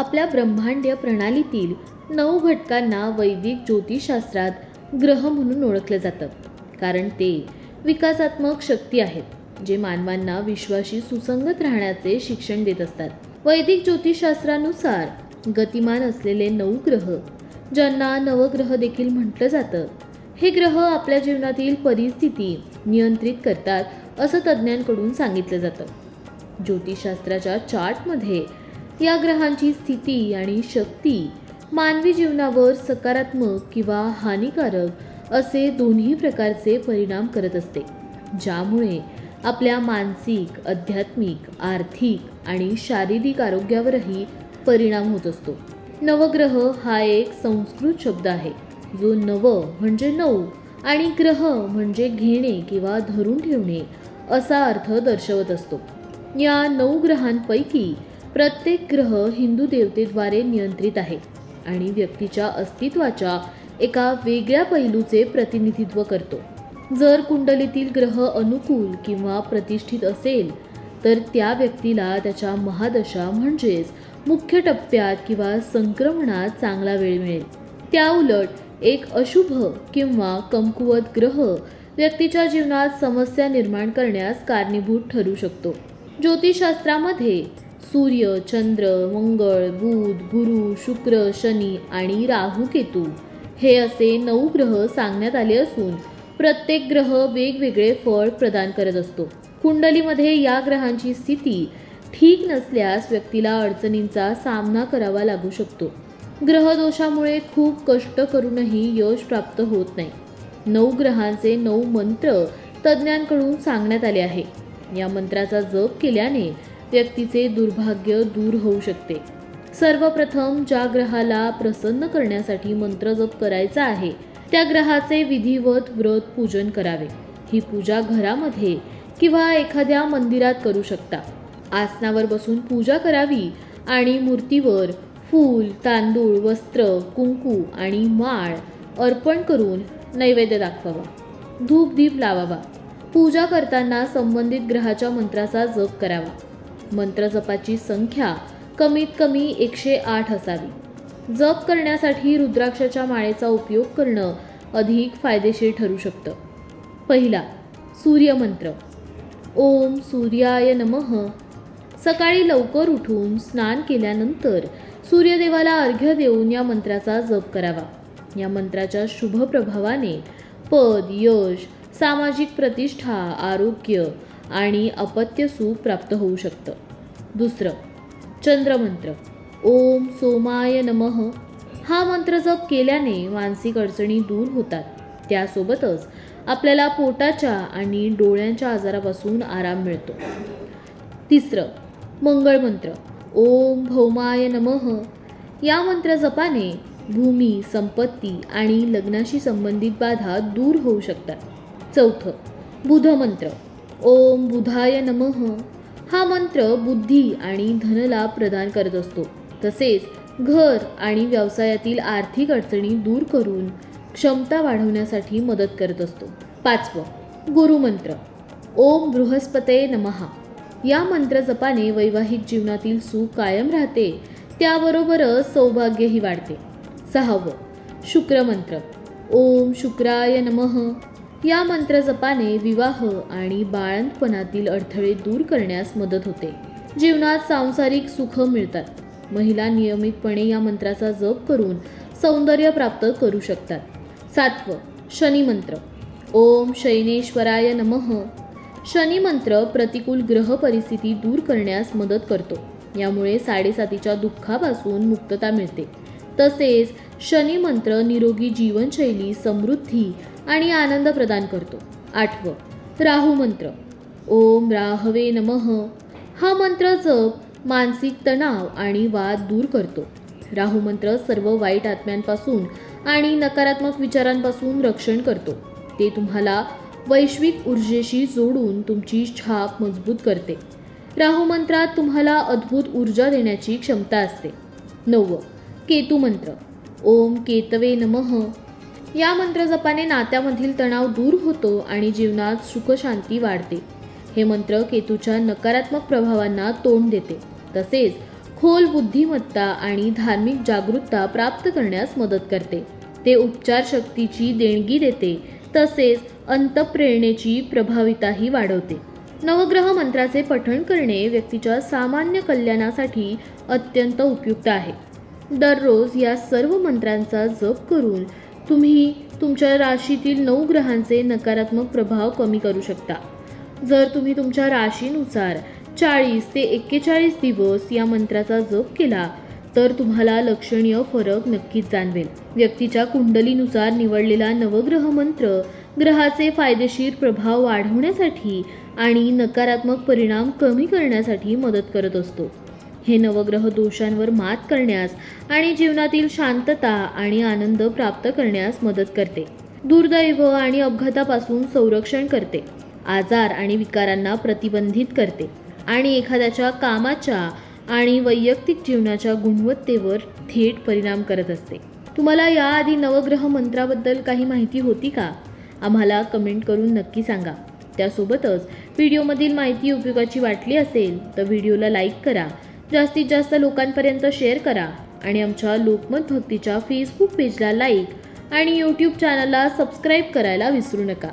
आपल्या ब्रह्मांडीय प्रणालीतील नऊ घटकांना वैदिक ज्योतिषशास्त्रात ग्रह म्हणून ओळखलं जातं. कारण ते विकासात्मक शक्ती आहेत जे मानवांना विश्वाशी सुसंगत राहण्याचे शिक्षण देत असतात. वैदिक ज्योतिषशास्त्रानुसार गतिमान असलेले नऊ ग्रह ज्यांना नवग्रह देखील म्हटलं जातं हे ग्रह आपल्या जीवनातील परिस्थिती नियंत्रित करतात असं तज्ज्ञांकडून सांगितलं जातं. ज्योतिषशास्त्राच्या चार्टमध्ये या ग्रहांची स्थिती आणि शक्ती मानवी जीवनावर सकारात्मक किंवा हानिकारक असे दोन्ही प्रकारचे परिणाम करत असते ज्यामुळे आपल्या मानसिक आध्यात्मिक आर्थिक आणि शारीरिक आरोग्यावरही परिणाम होत असतो. नवग्रह हा एक संस्कृत शब्द आहे जो नव म्हणजे नऊ आणि ग्रह म्हणजे घेणे किंवा धरून ठेवणे असा अर्थ दर्शवत असतो. या नऊ ग्रहांपैकी प्रत्येक ग्रह हिंदू देवतेद्वारे नियंत्रित आहे आणि व्यक्तीच्या अस्तित्वाच्या एका वेगळ्या पैलूचे प्रतिनिधित्व करतो. जर कुंडलीतील ग्रह अनुकूल किंवा प्रतिष्ठित असेल तर त्या व्यक्तीला त्याच्या महादशा म्हणजेच मुख्य टप्प्यात किंवा संक्रमणात चांगला वेळ मिळेल. त्या उलट एक अशुभ किंवा कमकुवत ग्रह व्यक्तीच्या जीवनात समस्या निर्माण करण्यास कारणीभूत ठरू शकतो. ज्योतिषशास्त्रामध्ये सूर्य चंद्र मंगळ बुध गुरु शुक्र शनी आणि राहू केतू. हे असे नऊ ग्रह सांगण्यात आले असून प्रत्येक ग्रह वेगवेगळे फळ प्रदान करत असतो. कुंडलीमध्ये या ग्रहांची स्थिती ठीक नसल्यास व्यक्तीला अडचणींचा सामना करावा लागू शकतो. ग्रहदोषामुळे खूप कष्ट करूनही यश प्राप्त होत नाही. नऊ ग्रहांचे नऊ मंत्र तज्ज्ञांकडून सांगण्यात आले आहे. या मंत्राचा जप केल्याने व्यक्तीचे दुर्भाग्य दूर होऊ शकते. सर्वप्रथम ज्या ग्रहाला प्रसन्न करण्यासाठी मंत्र जप करायचा आहे त्या ग्रहाचे विधिवत व्रत पूजन करावे. ही पूजा घरामध्ये किंवा एखाद्या मंदिरात करू शकता. आसनावर बसून पूजा करावी आणि मूर्तीवर फूल तांदूळ वस्त्र कुंकू आणि माळ अर्पण करून नैवेद्य दाखवावा. धूप दीप लावावा. पूजा करताना संबंधित ग्रहाच्या मंत्राचा जप करावा. मंत्र जपाची संख्या कमीत कमी एकशे आठ असावी. जप करण्यासाठी रुद्राक्षाच्या माळेचा उपयोग करणं अधिक फायदेशीर ठरू शकतं. पहिला सूर्यमंत्र. ओम सूर्याय नमः. सकाळी लवकर उठून स्नान केल्यानंतर सूर्यदेवाला अर्घ्य देऊन या मंत्राचा जप करावा. या मंत्राच्या शुभ प्रभावाने पद यश सामाजिक प्रतिष्ठा आरोग्य आणि अपत्य सुख प्राप्त होऊ शकतं. दुसरं चंद्रमंत्र. ओम सोमाय नमः. हा मंत्र जप केल्याने मानसिक अडचणी दूर होतात. त्यासोबतच आपल्याला पोटाच्या आणि डोळ्यांच्या आजारापासून आराम मिळतो. तिसरं मंगळमंत्र ओम भौमाय नमः. या मंत्र जपाने भूमी संपत्ती आणि लग्नाशी संबंधित बाधा दूर होऊ शकतात. चौथं बुधमंत्र. ओम बुधाय नमः. हा मंत्र बुद्धी आणि धनलाभ प्रदान करत असतो. तसेच घर आणि व्यवसायातील आर्थिक अडचणी दूर करून क्षमता वाढवण्यासाठी मदत करत असतो. पाचवं गुरुमंत्र ओम बृहस्पते नमहा या मंत्र जपाने वैवाहिक जीवनातील सुख कायम राहते त्याबरोबरच सौभाग्यही वाढते. सहावं शुक्रमंत्र. ओम शुक्राय नमः. या मंत्र जपाने विवाह आणि बाळंतपणातील अडथळे दूर करण्यास मदत होते. जीवनात सांसारिक सुख मिळतात. महिला नियमितपणे या मंत्राचा जप करून सौंदर्य प्राप्त करू शकतात. सातवं शनिमंत्र ओम शैनेश्वराय नमः. शनिमंत्र प्रतिकूल ग्रह परिस्थिती दूर करण्यास मदत करतो. यामुळे साडेसातीच्या दुःखापासून मुक्तता मिळते. तसेच शनिमंत्र निरोगी जीवनशैली समृद्धी आणि आनंद प्रदान करतो. आठवं राहू मंत्र. ओम राहवे नमः. हा मंत्र जप मानसिक तणाव आणि वाद दूर करतो. राहू मंत्र सर्व वाईट आत्म्यांपासून आणि नकारात्मक विचारांपासून रक्षण करतो. ते तुम्हाला वैश्विक ऊर्जेशी जोडून तुमची छाप मजबूत करते. राहू मंत्रात तुम्हाला अद्भुत ऊर्जा देण्याची क्षमता असते. नववं केतू मंत्र. ओम केतवे नमः. या मंत्र जपाने नात्यामधील तणाव दूर होतो आणि जीवनात सुखशांती वाढते. हे मंत्र केतूच्या नकारात्मक प्रभावांना तोंड देते. तसेच खोल बुद्धिमत्ता आणि धार्मिक जागरूकता प्राप्त करण्यास मदत करते. ते उपचार शक्तीची देणगी देते तसेच अंतप्रेरणेची प्रभाविताही वाढवते. नवग्रह मंत्राचे पठण करणे व्यक्तीच्या सामान्य कल्याणासाठी अत्यंत उपयुक्त आहे. दररोज या सर्व मंत्रांचा जप करून तुम्ही तुमच्या राशीतील नऊ ग्रहांचे नकारात्मक प्रभाव कमी करू शकता. जर तुम्ही तुमच्या राशीनुसार चाळीस ते एक्केचाळीस दिवस या मंत्राचा जप केला तर तुम्हाला लक्षणीय फरक नक्कीच जाणवेल. व्यक्तीच्या कुंडलीनुसार निवडलेला नवग्रह मंत्र ग्रहाचे फायदेशीर प्रभाव वाढवण्यासाठी आणि नकारात्मक परिणाम कमी करण्यासाठी मदत करत असतो. हे नवग्रह दोषांवर मात करण्यास आणि जीवनातील शांतता आणि आनंद प्राप्त करण्यास मदत करते. दुर्दैव आणि अपघातापासून संरक्षण करते. आजार आणि विकारांना प्रतिबंधित करते आणि एखाद्याच्या कामाच्या आणि वैयक्तिक जीवनाच्या गुणवत्तेवर थेट परिणाम करत असते. तुम्हाला याआधी नवग्रह मंत्राबद्दल काही माहिती होती का? आम्हाला कमेंट करून नक्की सांगा. त्यासोबतच व्हिडिओमधील माहिती उपयोगाची वाटली असेल तर व्हिडिओला लाईक करा जास्तीत जास्त लोकांपर्यंत शेअर करा आणि आमच्या लोकमत भक्तीच्या फेसबुक पेजला लाईक आणि यूट्यूब चॅनलला सबस्क्राईब करायला विसरू नका.